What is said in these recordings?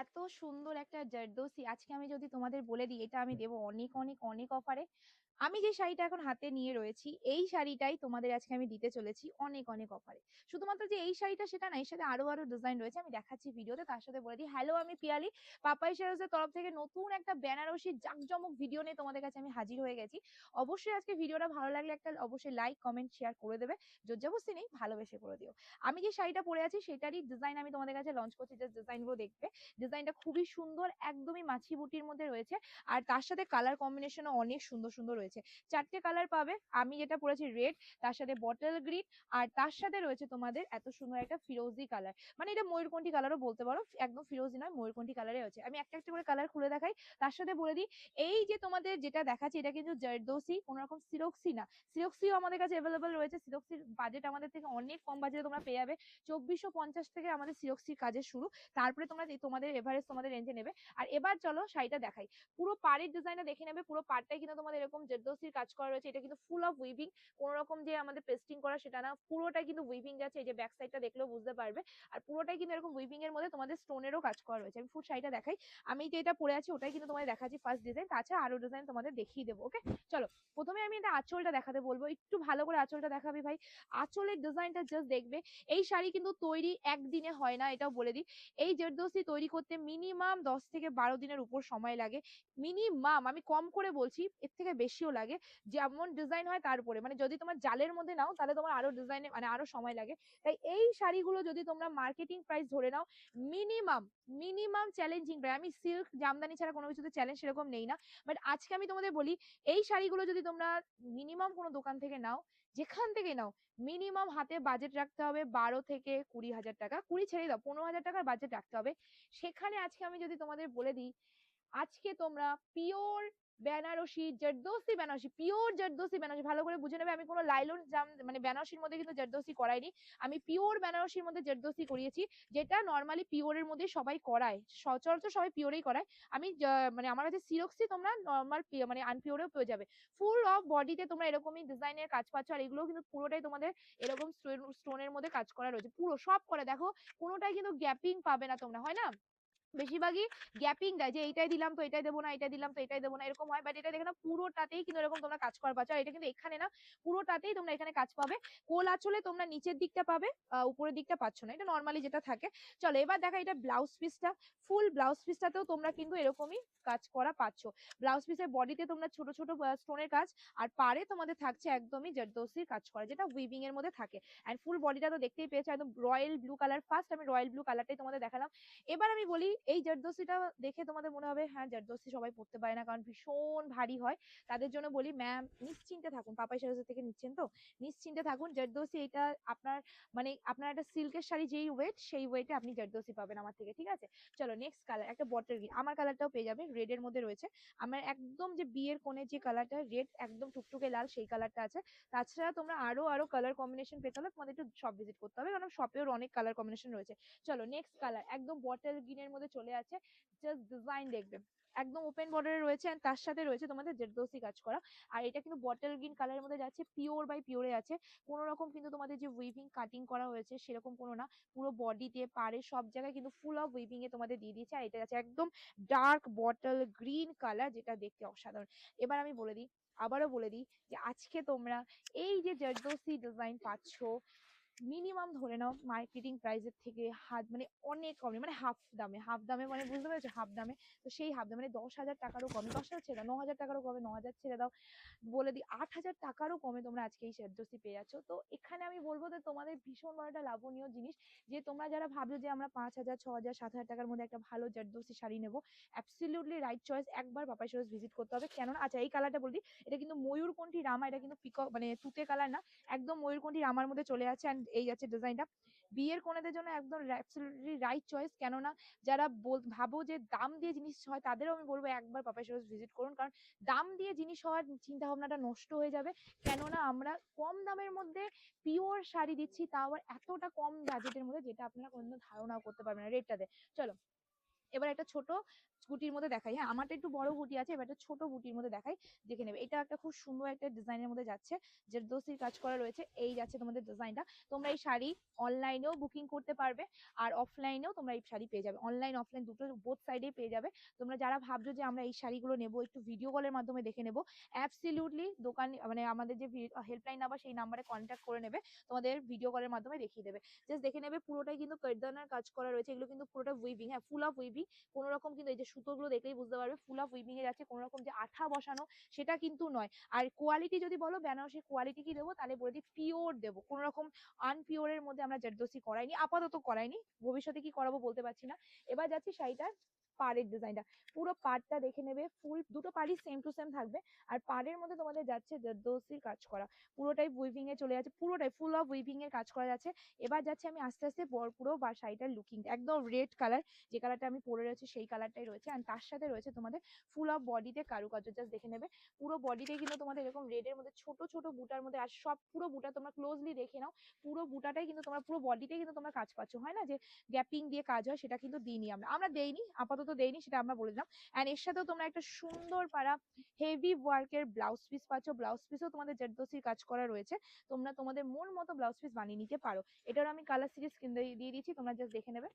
এত সুন্দর একটা জারদৌসি। আজকে আমি যদি তোমাদের বলে দিই এটা আমি দেবো অনেক অনেক অনেক অফারে আমি যে শাড়িটা এখন হাতে নিয়ে রয়েছি, এই শাড়িটাই তোমাদের আজকে আমি দিতে চলেছি অনেক অনেক অফারে। শুধুমাত্র যে এই শাড়িটা সেটা না, এর সাথে আরও আরও ডিজাইন রয়েছে, আমি দেখাচ্ছি ভিডিওতে, তার সাথে বলে দিই হ্যালো আমি পিয়ালি, পাপাই শেরোজের তরফ থেকে নতুন একটা বেনারসি জাঁকজমক ভিডিও নিয়ে তোমাদের কাছে আমি হাজির হয়ে গেছি। অবশ্যই আজকে ভিডিওটা ভালো লাগলে একটা, অবশ্যই লাইক কমেন্ট শেয়ার করে দেবে। জোরজাবস্তি নেই, ভালোবেসে করে দিও। আমি যে শাড়িটা পরে আছি, সেটারই ডিজাইন আমি তোমাদের কাছে লঞ্চ করছি যে ডিজাইনগুলো দেখবে। ডিজাইনটা খুবই সুন্দর, একদমই মাছি বুটির মধ্যে রয়েছে। আর তার সাথে কালার কম্বিনেশনও অনেক সুন্দর সুন্দর রয়েছে। চারটে কালার পাবে, আমি যেটা পরেছি রেড তার সাথে বটল গ্রিন আর তার সাথে রয়েছে তোমাদের এত সুন্দর একটা ফিরোজি কালার মানে এটা ময়ূরকণ্ঠী কালারও বলতে পারো, একদম ফিরোজি নয়, ময়ূরকণ্ঠী কালারে আছে আমি একটা একটা করে কালার খুলে দেখাই, তার সাথে বলে দিই, এই যে তোমাদের যেটা দেখাচ্ছি, এটা কিন্তু জারদোসি কোনো রকম সিরক্সি না। সিরক্সিও আমাদের কাছে অ্যাভেলেবল রয়েছে, সিরক্সির বাজেট আমাদের থেকে অনেক কম বাজেটে তোমরা পেয়ে যাবে। চব্বিশশো পঞ্চাশ থেকে আমাদের সিরক্সির কাজের শুরু, তারপরে তোমরা তোমাদের এভারেজ তোমাদের রেঞ্জে নেবে। আর এবার চলো শাড়িটা দেখাই। পুরো পাড়ের ডিজাইনটা দেখে নেবে, পুরো পাড়টাই কিন্তু তোমাদের এরকম জেরদোসির কাজ করা রয়েছে এটা কিন্তু ফুল অফ উইভিং কোনো রকম যে আমাদের পেস্টিং করা সেটা না পুরোটাই কিন্তু উইভিং যাচ্ছে এই যে ব্যাক সাইডটা দেখলেও বুঝতে পারবে আর পুরোটাই কিন্তু এরকম উইভিং এর মধ্যে তোমাদের স্টোনেরও কাজ করা রয়েছে আমি ফুল শাড়িটা দেখাই আমি যে এটা পরে আছি ওটাই কিন্তু তোমাদের দেখাচ্ছি ফার্স্ট ডিজাইন তাছাড়া আরও ডিজাইন তোমাদের দেখিয়ে দেবো ওকে চলো প্রথমে আমি এটা আঁচলটা দেখাতে বলব একটু ভালো করে আঁচলটা দেখাবি ভাই আঁচলের ডিজাইনটা জাস্ট দেখবে এই শাড়ি কিন্তু তৈরি একদিনে হয় না এটাও বলে দিই এই জেরদোসি তৈরি করতে মিনিমাম দশ থেকে বারো দিনের উপর সময় লাগে মিনিমাম আমি কম করে বলছি এর থেকে বেশিও লাগে, যেমন ডিজাইন হয় তার উপরে। মানে যদি তোমার জালের মধ্যে নাও, তাহলে তোমার আরও ডিজাইনে মানে আরও সময় লাগে। তাই এই শাড়িগুলো যদি তোমরা মার্কেটিং প্রাইস ধরে নাও মিনিমাম মিনিমাম চ্যালেঞ্জিং প্রাইস আমি সিল্ক জামদানি ছাড়া কোনো কিছুতে চ্যালেঞ্জ সেরকম নেই না। বাট আজকে আমি তোমাদের বলি, এই শাড়িগুলো যদি তোমরা মিনিমাম কোনো দোকান থেকে নাও, যেখান থেকে নাও মিনিমাম হাতে বাজেট রাখতে হবে বারো থেকে কুড়ি হাজার টাকা। কুড়ি ছেড়ে দাও, পনেরো হাজার টাকার বাজেট রাখতে হবে। সেখানে আজকে আমি যদি তোমাদের বলে দিই, আজকে তোমরা পিওর বেনারসি জর্দোসি বেনারসি পিওর জর্দোসি বেনারসি, ভালো করে বুঝে নেবে, আমি কোনো লাইলন জাম মানে বেনারসির মধ্যে কিন্তু জর্দোসি করাইনি। আমি পিওর বেনারসির মধ্যে জর্দোসি করিয়েছি, যেটা নর্মালি পিওরের মধ্যে সবাই করায়, সচরাচর সবাই পিওরেই করায়। আমি মানে আমার কাছে সিরক্সি তোমরা নর্মাল মানে আনপিওরেও পেয়ে যাবে। ফুল অফ বডিতে তোমরা এরকমই ডিজাইনের কাজ পাচ্ছ, আর এগুলো কিন্তু পুরোটাই তোমাদের এরকম স্টোনের মধ্যে কাজ করা রয়েছে, পুরো সব করে। দেখো কোনোটাই কিন্তু গ্যাপিং পাবে না তোমরা, হয় না? বেশিরভাগই গ্যাপিং দেয় যে এইটাই দিলাম তো এটাই দেবো না এটাই দিলাম তো এটাই দেবো না, এরকম হয়। বাট এটা দেখে পুরোটাতেই কিন্তু এরকম তোমরা কাজ করা পাচ্ছ এটা কিন্তু এখানে না, পুরোটাতেই তোমরা এখানে কাজ পাবে। কোল আঁচলে তোমরা নিচের দিকটা পাবে উপরের দিকটা পাচ্ছ না। এটা নর্মালি যেটা থাকে। চলো, এবার দেখা এটা ব্লাউজ পিসটা ফুল ব্লাউজ পিসটাতেও তোমরা কিন্তু এরকমই কাজ করা পাচ্ছ। ব্লাউজ পিসের বডিতে তোমরা ছোট ছোট স্টোনের কাজ, আর পারে তোমাদের থাকছে একদমই জর্দোসির কাজ করা, যেটা উইভিং এর মধ্যে থাকে। অ্যান্ড ফুল বডিটা তো দেখতেই পেয়েছ, একদম রয়্যাল ব্লু কালার ফার্স্ট আমি রয়্যাল ব্লু কালারটাই তোমাদের দেখালাম। এবার আমি বলি এই জারদোসিটা দেখে তোমাদের মনে হবে হ্যাঁ জারদোসি সবাই পড়তে পারে না, কারণ ভীষণ ভারী হয়। তাদের জন্য বলি ম্যাম নিশ্চিন্তে থাকুন। পাপাই সারোজা থেকে নিচ্ছেন তো? নিশ্চিন্তে থাকুন জারদোসি এটা আপনার মানে আপনার একটা সিল্কের শাড়ি যেই ওয়েট সেই ওয়েটে আপনি জারদোসি পাবেন আমার থেকে, ঠিক আছে? চলো নেক্সট কালার একটা বটল গ্রিন আমার কালারটাও পেয়ে যাবে রেড এর মধ্যে রয়েছে। আমার একদম যে বিয়ের কোণে যে কালারটা রেড একদম টুকটুকে লাল, সেই কালারটা আছে। তাছাড়া তোমরা আরও আরও কালার কম্বিনেশন পেতে হলে তোমাদের একটু শপ ভিজিট করতে হবে, কারণ শপেও অনেক কালার কম্বিনেশন রয়েছে। চলো নেক্সট কালার একদম বটল গ্রিনের মধ্যে চলে আছে জাস্ট ডিজাইন দেখবে। একদম ওপেন বর্ডারে রয়েছে and তার সাথে রয়েছে তোমাদের জেরদোসি কাজ করা। আর এটা কিন্তু বটল গ্রিন কালারের মধ্যে যাচ্ছে পিওর বাই পিওরে আছে। কোনো রকম কিন্তু তোমাদের যে উইভিং কাটিং করা হয়েছে সেরকম কোনো না। পুরো বডিতে পারে সব জায়গায় কিন্তু ফুল অফ উইভিং এ তোমাদের দিয়ে দিয়েছে। আর এটা আছে একদম ডার্ক বটল গ্রিন কালার যেটা দেখতে অসাধারণ। এবার আমি বলে দিই, আবারও বলে দিই যে আজকে তোমরা এই যে জর্দোসি ডিজাইন পাচ্ছ মিনিমাম ধরে নাও মার্কেটিং প্রাইসের থেকে হাত মানে অনেক কমে মানে হাফ দামে হাফ দামে মানে বুঝতে পেরেছ হাফ দামে। তো সেই হাফ দামে মানে দশ হাজার টাকারও কমে, দশ হাজার ছেড়ে দাও, ন হাজার টাকারও কমে, ন হাজার ছেড়ে দাও, বলে দিই আট হাজার টাকারও কমে তোমরা আজকে এই জর্দোসি পেয়ে যাচ্ছ। তো এখানে আমি বলব যে তোমাদের ভীষণ বড় একটা লাভনীয় জিনিস, যে তোমরা যারা ভাবছ যে আমরা পাঁচ হাজার, ছ হাজার, সাত হাজার টাকার মধ্যে একটা ভালো জর্দোসি শাড়ি নেব অ্যাবসলিউটলি রাইট চয়েস একবার পাপাই শোরুজ ভিজিট করতে হবে। কেননা আচ্ছা এই কালারটা বলি এটা কিন্তু ময়ূরকণ্ঠী রামা, এটা কিন্তু পিকক মানে তুতে কালার না, একদম ময়ূরকণ্ঠী রামার মধ্যে চলে যাচ্ছে অ্যান্ড এই আছে ডিজাইনটা বিয়ের কোনেদের জন্য একদম অ্যাবসলিউটলি রাইট চয়েস কেননা যারা ভাবো যে দাম দিয়ে জিনিস হয়, তাদেরও আমি বলব একবার পাপাই শোরুজ ভিজিট করুন। কারণ দাম দিয়ে জিনিস হওয়ার চিন্তাভাবনাটা নষ্ট হয়ে যাবে। কেননা আমরা কম দামের মধ্যে পিওর শাড়ি দিচ্ছি, তাও আবার এতটা কম বাজেটের মধ্যে যেটা আপনারা কোনো ধারণাও করতে পারবেন না রেটটাতে চলো। এবার একটা ছোট গুটির মধ্যে দেখাই। হ্যাঁ আমারটা একটু বড় বুটি আছে, এবার একটা ছোট গুটির মধ্যে দেখাই, দেখে নেবে। এটা একটা খুব সুন্দর একটা ডিজাইনের মধ্যে যাচ্ছে জেরদোসির কাজ করা রয়েছে, এই যাচ্ছে তোমাদের ডিজাইনটা। তোমরা এই শাড়ি অনলাইনেও বুকিং করতে পারবে আর অফলাইনেও তোমরা এই শাড়ি পেয়ে যাবে। অনলাইন, অফলাইন দুটো বোথ সাইডেই পেয়ে যাবে। তোমরা যারা ভাবছ যে আমরা এই শাড়িগুলো নেব, একটু ভিডিও কলের মাধ্যমে দেখে নেব অ্যাবসলিউটলি দোকান মানে আমাদের যে হেল্পলাইন নাম্বার সেই নাম্বারে কন্ট্যাক্ট করে নেবে, তোমাদের ভিডিও কলের মাধ্যমে দেখিয়ে দেবে। জাস্ট দেখে নেবে, পুরোটাই কিন্তু কাজ করা রয়েছে, এগুলো কিন্তু পুরোটা উইভিং হ্যাঁ ফুল অফ উইভিং কোনো রকম কিন্তু এই যে সুতোগুলো দেখলেই বুঝতে পারবে ফুল অফ উইভিং এ যাচ্ছে কোনো রকম যে আঠা বসানো, সেটা কিন্তু নয়। আর কোয়ালিটি যদি বলো, বেনারসি কোয়ালিটি কি দেবো? তাহলে বলে দিই পিওর দেবো। কোনো রকম আনপিওরের মধ্যে আমরা জারদোসি করাইনি, আপাতত করাইনি, ভবিষ্যতে কি করাবো বলতে পারছি না। এবার যাচ্ছি শাড়িটার পাড়ের ডিজাইনটা পুরো পাড়টা দেখে নেবে ফুল দুটো পাড়ই সেম টু সেম থাকবে। আর পাড়ের মধ্যে তোমাদের যাচ্ছে জারদোসির কাজ করা। পুরোটাই উইভিং এ চলে যাচ্ছে, পুরোটাই ফুল অফ উইভিং এর কাজ করা যাচ্ছে। এবার যাচ্ছে আমি আস্তে আস্তে পুরো বা শাড়িটার লুকিং একদম রেড কালার যে কালারটা আমি পরে রয়েছে সেই কালারটাই রয়েছে। আর তার সাথে রয়েছে তোমাদের ফুল অফ বডিতে কারুকার্য জাস্ট দেখে নেবে। পুরো বডিতে কিন্তু তোমাদের এরকম রেডের মধ্যে ছোট ছোট বুটার মধ্যে, আর সব পুরো বুটা তোমরা ক্লোজলি দেখে নাও। পুরো বুটাটাই কিন্তু তোমরা, পুরো বডিতেই কিন্তু তোমরা কাজ পাচ্ছ। হয় না যে গ্যাপিং দিয়ে কাজ হয়, সেটা কিন্তু দিইনি আমরা। আমরা দেইনি, আপাতত দেইনি, সেটা আমরা বলে দিলাম। অ্যান্ড এর সাথেও তোমরা একটা সুন্দর পারা হেভি ওয়ার্কের ব্লাউজ পিস পাচ্ছ। ব্লাউজ পিসও তোমাদের জেরদোসির কাজ করা রয়েছে। তোমরা তোমাদের মন মতো ব্লাউজ পিস বানিয়ে নিতে পারো। এটারও আমি কালার সিরিজ কিনে দিয়ে দিয়েছি, তোমরা জাস্ট দেখে নেবে।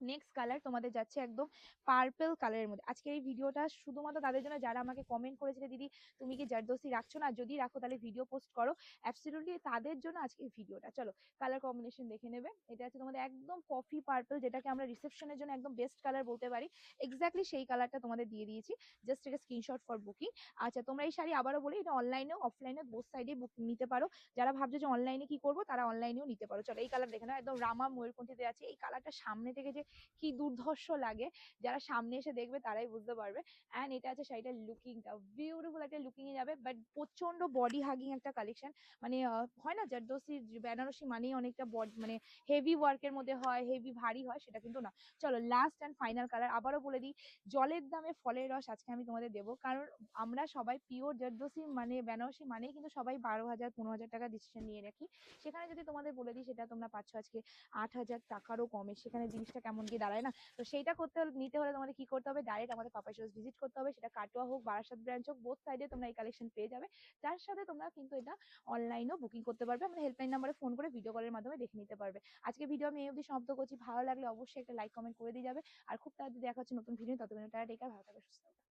নেক্সট কালার তোমাদের যাচ্ছে একদম পার্পেল কালারের মধ্যে। আজকে এই ভিডিওটা শুধুমাত্র তাদের জন্য, যারা আমাকে কমেন্ট করেছিলে, দিদি, তুমি কি জারদোসি রাখছো না? যদি রাখো, তাহলে ভিডিও পোস্ট করো। অ্যাবসলিউটলি তাদের জন্য আজকে এই ভিডিওটা চলো কালার কম্বিনেশন দেখে নেবে। এটা হচ্ছে তোমাদের একদম কফি পার্পল যেটাকে আমরা রিসেপশনের জন্য একদম বেস্ট কালার বলতে পারি। এক্স্যাক্টলি সেই কালারটা তোমাদের দিয়ে দিয়েছি। জাস্ট এটা স্ক্রিনশট ফর বুকিং আচ্ছা তোমরা এই শাড়ি আবারও বলি, এটা অনলাইনেও অফলাইনে বোথ সাইডে বুকিং নিতে পারো। যারা ভাবছ যে অনলাইনে কি করব, তারা অনলাইনেও নিতে পারো। চলো, এই কালার দেখে নাও। একদম রামা ময়ূরকণ্ঠীতে আছে। এই কালারটা সামনে থেকে যে কি দুর্ধর্ষ লাগে। যারা সামনে এসে দেখবে তারাই বুঝতে পারবে। অ্যান্ড এটা আছে শাড়িটার লুকিংটা বিউটিফুল একটা লুকিং এ যাবে বাট প্রচণ্ড বডি হাগিং একটা কালেকশন মানে হয় না? জারদোসি বেনারসি মানেই অনেকটা বড মানে হেভি ওয়ার্কের মধ্যে হয় হেভি ভারী হয়, সেটা কিন্তু না। চলো লাস্ট অ্যান্ড ফাইনাল কালার আবারও বলে দিই, জলের দামে ফলের রস আজকে আমি তোমাদের দেবো। কারণ আমরা সবাই পিওর জারদোসি মানে বেনারসি মানেই কিন্তু সবাই বারো হাজার, পনেরো হাজার টাকা ডিসিশন নিয়ে রাখি। সেখানে যদি তোমাদের বলে দিই, সেটা তোমরা পাচ্ছ আজকে আট হাজার টাকারও কমে। সেখানে জিনিসটা কেমন গিয়ে দাঁড়ায় না। তো সেইটা করতে নিতে হলে তোমাদের কি করতে হবে? ডাইরেক্ট আমাদের পাপা শোস ভিজিট করতে হবে। সেটা কাটোয়া হোক, বারাসাত ব্রাঞ্চ হোক বোথ সাইডে তোমরা এই কালেকশন পেয়ে যাবে। তার সাথে তোমরা কিন্তু এটা অনলাইনেও বুকিং করতে পারবে। আমাদের হেল্পলাইন নাম্বারে ফোন করে ভিডিও কলের মাধ্যমে দেখে নিতে পারবে। আজকে ভিডিও আমি এই অবধি সমাপ্ত করছি। ভালো লাগলে অবশ্যই একটা লাইক কমেন্ট করে দিয়ে যাবে। আর খুব তাড়াতাড়ি দেখা হচ্ছে নতুন ভিডিও ততক্ষণ টাটা টেকার ভালো থাকবে সুস্থ